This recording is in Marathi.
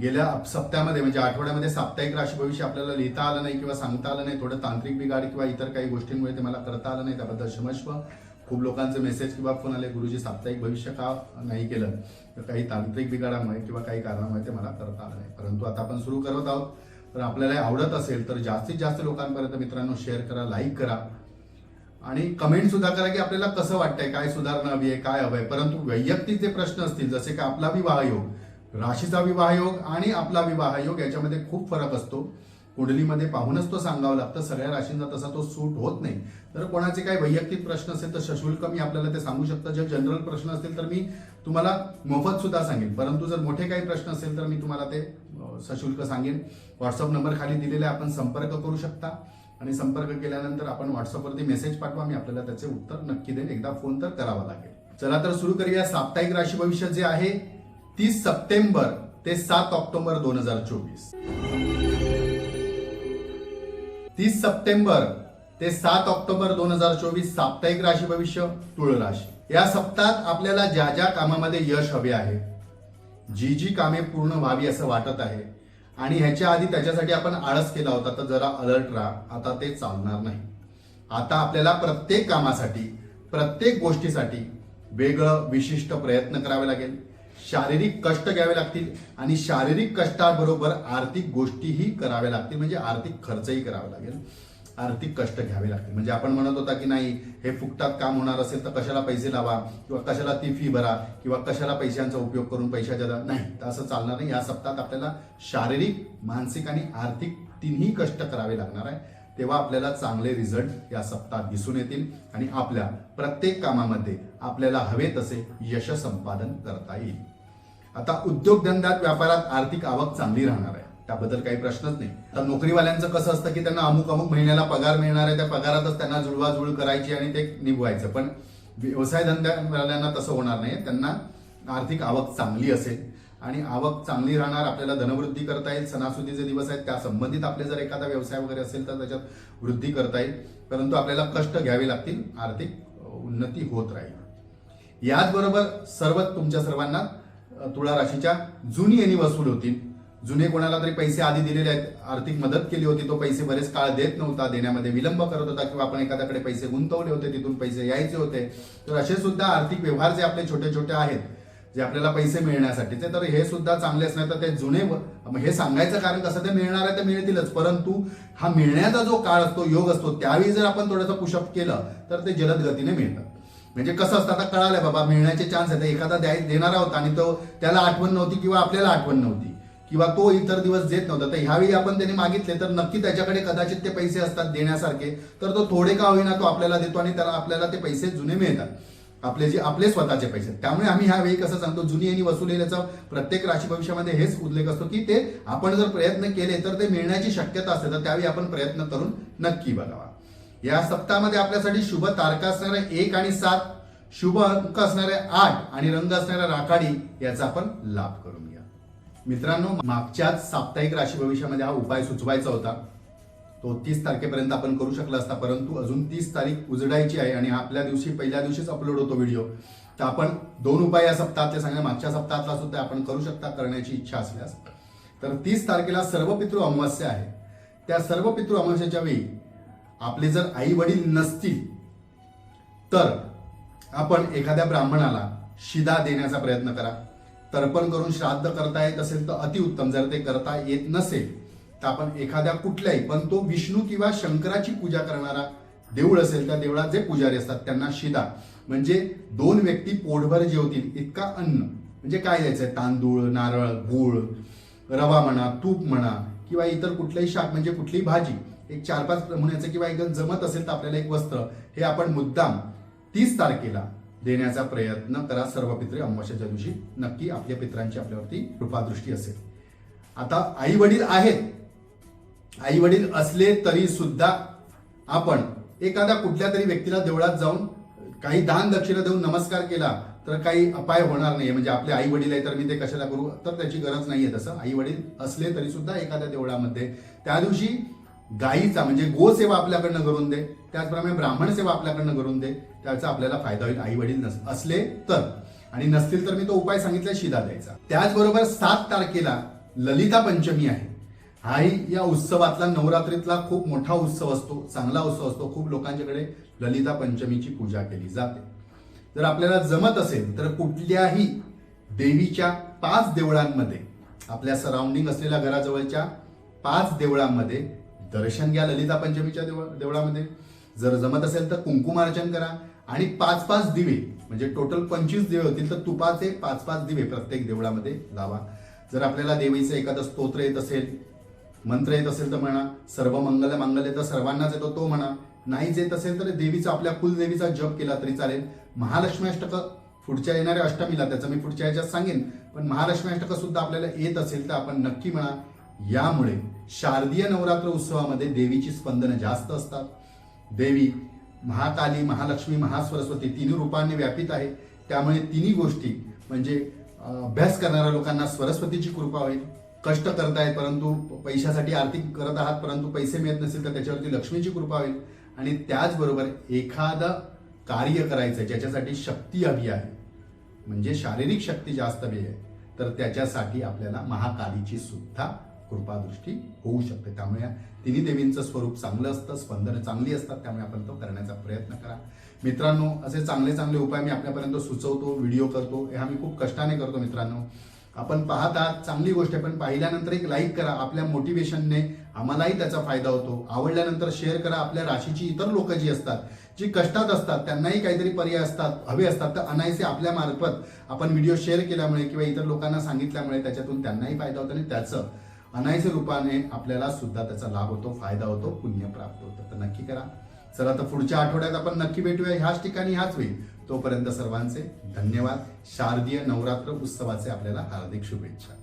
गेल्या सप्त्यामध्ये म्हणजे आठवड्यामध्ये साप्ताहिक राशी भविष्य आपल्याला लिहिता आलं नाही किंवा सांगता आलं नाही थोडं तांत्रिक बिघाड किंवा इतर काही गोष्टींमुळे ते मला करता आलं नाही त्याबद्दल क्षमस्व खूप लोकांचे मेसेज किंवा फोन आले गुरुजी साप्ताहिक भविष्य का नाही केलं? तर काही तांत्रिक बिघाडामुळे किंवा काही कारणामुळे ते मला करता आलं नाही. परंतु आता आपण सुरू करत आहोत. तर आपल्याला आवडत असेल तर जास्तीत जास्त लोकांपर्यंत मित्रांनो शेअर करा लाईक करा. आणि कमेंट सुद्धा करा की आपल्याला कसं वाटतंय काय सुधारणा हवी आहे काय हवंय परंतु वैयक्तिक जे प्रश्न असतील जसे की आपला विवाह योग राशीचा विवाह योग आणि आपला विवाह योग याच्यामध्ये खूप फरक असतो. कुंडलीमध्ये पाहूनच तो सांगावं लागतं. सगळ्या राशींचा तसा तो सूट होत नाही. तर कोणाचे काही वैयक्तिक प्रश्न असेल तर सशुल्क मी आपल्याला ते सांगू शकतो. जर जनरल प्रश्न असतील तर मी तुम्हाला मोफत सुद्धा सांगेन. परंतु जर मोठे काही प्रश्न असेल तर मी तुम्हाला ते सशुल्क सांगेन. व्हॉट्सअप नंबर खाली दिलेला आहे. आपण संपर्क करू शकता. आणि संपर्क केल्यानंतर आपण व्हॉट्सअपवरती मेसेज पाठवा. मी आपल्याला त्याचे उत्तर नक्की देईन. एकदा फोन तर करावा लागेल. चला तर सुरू करूया. साप्ताहिक राशी भविष्य जे आहे तीस सप्टेंबर ते सात ऑक्टोबर दोन हजार चोवीस. तीस सप्टेंबर ते सात ऑक्टोबर दोन हजार चोवीस साप्ताहिक राशी भविष्य तुळ राशी. या सप्ताहात आपल्याला ज्या ज्या कामामध्ये यश हवे आहे जी जी कामे पूर्ण व्हावी असं वाटत आहे आणि ह्याच्या आधी त्याच्यासाठी आपण आळस केला होता तर जरा अलर्ट राहा आता ते चालणार नाही. आता आपल्याला प्रत्येक कामासाठी प्रत्येक गोष्टीसाठी वेगळं विशिष्ट प्रयत्न करावे लागेल. शारीरिक कष्ट घ्यावे लागतील आणि शारीरिक कष्टाबरोबर आर्थिक गोष्टीही कराव्या लागतील. म्हणजे आर्थिक खर्चही करावा लागेल. आर्थिक कष्ट घ्यावे लागतील. म्हणजे आपण म्हणत होता की नाही हे फुकटात काम होणार असेल तर कशाला पैसे लावा किंवा कशाला ती फी भरा किंवा कशाला पैशांचा उपयोग करून पैशाच्या द्या नाही तर असं चालणार नाही. या सप्ताहात आपल्याला शारीरिक मानसिक आणि आर्थिक तिन्ही कष्ट करावे लागणार आहे. तेव्हा आपल्याला चांगले रिझल्ट या सप्ताहात दिसून येतील आणि आपल्या प्रत्येक कामामध्ये आपल्याला हवे तसे यश संपादन करता येईल. आता उद्योगधंद्यात व्यापारात आर्थिक आवक चांगली राहणार आहे. त्याबद्दल काही प्रश्नच नाही. आता नोकरीवाल्यांचं कसं असतं की त्यांना अमुक अमुक महिन्याला पगार मिळणार आहे त्या पगारातच त्यांना जुळवाजुळव करायची आणि ते निभवायचं. पण व्यवसाय धंद्यावाल्यांना तसं होणार नाही. त्यांना आर्थिक आवक चांगली असेल आणि आवक चांगली राहणार आपल्याला धनवृद्धी करता येईल. सणासुदीचे दिवस आहेत. त्या संबंधित आपले जर एखादा व्यवसाय वगैरे असेल तर त्याच्यात वृद्धी करता येईल. परंतु आपल्याला कष्ट घ्यावे लागतील. आर्थिक उन्नती होत राहील. याचबरोबर सर्व तुमच्या सर्वांना तुळा राशीच्या जुनी यांनी वसूल होतील. जुने कोणाला तरी पैसे आधी दिलेले आहेत आर्थिक मदत केली होती तो पैसे बरेच काळ देत नव्हता देण्यामध्ये विलंब करत होता किंवा आपण एखाद्याकडे पैसे गुंतवले होते तिथून पैसे यायचे होते. तर असे सुद्धा आर्थिक व्यवहार जे आपले छोटे छोटे आहेत जे आपल्याला पैसे मिळण्यासाठीचे तर हे सुद्धा चांगले असणार तर ते जुने हे सांगायचं कारण कसं ते मिळणार आहे ते मिळतीलच. परंतु हा मिळण्याचा जो काळ असतो योग असतो त्यावेळी जर आपण थोडंसं पुशअप केलं तर ते जलद गतीने मिळतं. म्हणजे कसं असतं आता कळालंय बाबा मिळण्याचे चान्स आहेत. एखादा द्याय देणारा होता आणि तो त्याला आठवण नव्हती किंवा आपल्याला आठवण नव्हती किंवा तो इतर दिवस देत नव्हता. तर ह्यावेळी आपण त्याने मागितले तर नक्की त्याच्याकडे कदाचित ते पैसे असतात देण्यासारखे तर तो थोडे का होईना तो आपल्याला देतो आणि त्याला आपल्याला ते पैसे जुने मिळतात. आपले जे आपले स्वतःचे पैसे त्यामुळे आम्ही ह्यावेळी कसं सांगतो जुनी आणि वसुलीचा प्रत्येक राशी भविष्यामध्ये हेच उल्लेख असतो की ते आपण जर प्रयत्न केले तर ते मिळण्याची शक्यता असते. तर त्यावेळी आपण प्रयत्न करून नक्की बघावा. या सप्ताहामध्ये आपल्यासाठी शुभ तारका असणाऱ्या एक आणि सात शुभ अंक असणारे आठ आणि रंग असणाऱ्या राखाडी याचा आपण लाभ करून घ्या. मित्रांनो मागच्याच साप्ताहिक राशी भविष्यामध्ये हा उपाय सुचवायचा होता. तो तीस तारखेपर्यंत आपण करू शकला असता परंतु अजून तीस तारीख उजडायची आहे आणि आपल्या दिवशी पहिल्या दिवशीच अपलोड होतो व्हिडिओ तर आपण दोन उपाय या सप्ताहातले सांगण्या मागच्या सप्ताहातला सुद्धा आपण करू शकता करण्याची इच्छा असल्यास. तर तीस तारखेला सर्व पितृ अमावस्या आहे. त्या सर्व पितृ अमावस्याच्या वेळी आपले जर आई वडील नसतील तर आपण एखाद्या ब्राह्मणाला शिदा देण्याचा प्रयत्न करा. तर्पण करून श्राद्ध करता येत असेल तर अतिउत्तम जर ते करता येत नसेल तर आपण एखाद्या कुठल्याही पण तो विष्णू किंवा शंकराची पूजा करणारा देऊळ असेल त्या देवळात जे पुजारी असतात त्यांना शिदा. म्हणजे दोन व्यक्ती पोटभर जेवतील इतका अन्न. म्हणजे काय द्यायचंय? तांदूळ नारळ गूळ रवा म्हणा तूप म्हणा किंवा इतर कुठलंही शाक म्हणजे कुठलीही भाजी. एक चार पाच नमुन्याचं किंवा एकदम जमत असेल तर आपल्याला एक वस्त्र. हे आपण मुद्दाम तीस तारखेला देण्याचा प्रयत्न करा. सर्व पित्रे अमावस्याच्या दिवशी नक्की आपल्या पित्रांची आपल्यावरती कृपादृष्टी असेल. आता आई वडील आहेत. आई वडील असले तरी सुद्धा आपण एखाद्या कुठल्या तरी व्यक्तीला देवळात जाऊन काही दान दक्षिणा देऊन नमस्कार केला तर काही अपाय होणार नाही म्हणजे आपले आई वडील आहे तर मी ते कशाला करू? तर त्याची गरज नाहीये तसं. आई वडील असले तरी सुद्धा एखाद्या देवळामध्ये त्या दिवशी गायीचा म्हणजे गोसेवा आपल्याकडनं करून दे त्याचप्रमाणे ब्राह्मण सेवा आपल्याकडनं करून दे त्याचा आपल्याला फायदा होईल आई वडील नस असले तर. आणि नसतील तर मी तो उपाय सांगितला शिदा द्यायचा. त्याचबरोबर सात तारखेला ललिता पंचमी आहे. हाही या उत्सवातला नवरात्रीतला खूप मोठा उत्सव असतो चांगला उत्सव असतो. खूप लोकांच्याकडे ललिता पंचमीची पूजा केली जाते. जर आपल्याला जमत असेल तर कुठल्याही देवीच्या पाच देवळांमध्ये आपल्या सराउंडिंग असलेल्या घराजवळच्या पाच देवळांमध्ये दर्शन घ्या ललिता पंचमीच्या देवळ देवळामध्ये. जर जमत असेल तर कुंकुमार्चन करा. आणि पाच पाच दिवे म्हणजे टोटल पंचवीस दिवे होतील तर तुपाचे पाच पाच दिवे प्रत्येक देवळामध्ये लावा. जर आपल्याला देवीचं एखादं स्तोत्र येत असेल मंत्र येत असेल तर म्हणा सर्व मंगल मंगल तर सर्वांनाच येतो तो म्हणा. नाहीच येत असेल तर देवीचा आपल्या कुलदेवीचा जप केला तरी चालेल. महालक्ष्मी अष्टक पुढच्या येणाऱ्या अष्टमीला त्याचं मी पुढच्या ह्याच्यात सांगेन. पण महालक्ष्मी अष्टक सुद्धा आपल्याला येत असेल तर आपण नक्की म्हणा. यामुळे शारदीय नवरात्र उत्सवामध्ये देवीची स्पंदनं जास्त असतात. देवी महाकाली महालक्ष्मी महासरस्वती तिन्ही रूपांनी व्यापित आहे. त्यामुळे तिन्ही गोष्टी म्हणजे अभ्यास करणाऱ्या लोकांना सरस्वतीची कृपा होईल. कष्ट करतायत परंतु पैशासाठी आर्थिक करत आहात परंतु पैसे मिळत नसेल तर त्याच्यावरती लक्ष्मीची कृपा होईल. आणि त्याचबरोबर एखादं कार्य करायचं ज्याच्यासाठी शक्ती हवी आहे. म्हणजे शारीरिक शक्ती जास्त हवी आहे. तर त्याच्यासाठी आपल्याला महाकालीची सुद्धा कृपादृष्टी होऊ शकते. त्यामुळे या तिन्ही देवींचं स्वरूप चांगलं असतं स्पंदनं चांगली असतात त्यामुळे आपण तो करण्याचा प्रयत्न करा. मित्रांनो असे चांगले चांगले उपाय मी आपल्यापर्यंत सुचवतो व्हिडिओ करतो. हे आम्ही खूप कष्टाने करतो मित्रांनो. आपण पाहत आहात चांगली गोष्ट आहे पण पाहिल्यानंतर एक लाईक करा आपल्या मोटिवेशनने आम्हालाही त्याचा फायदा होतो. आवडल्यानंतर शेअर करा आपल्या राशीची इतर लोक जी असतात जी कष्टात असतात त्यांनाही काहीतरी पर्याय असतात हवे असतात तर अनायसे आपल्या मार्फत आपण व्हिडिओ शेअर केल्यामुळे किंवा इतर लोकांना सांगितल्यामुळे त्याच्यातून त्यांनाही फायदा होतो आणि त्याचं अनायस रूपाने आपल्याला सुद्धा त्याचा लाभ होतो फायदा होतो पुण्य प्राप्त होतं. तर नक्की करा. चला तर पुढच्या आठवड्यात आपण नक्की भेटूया. ह्याच ठिकाणी ह्याच वेळी तोपर्यंत सर्वांचे धन्यवाद. शारदीय नवरात्र उत्सवाचे आपल्याला हार्दिक शुभेच्छा.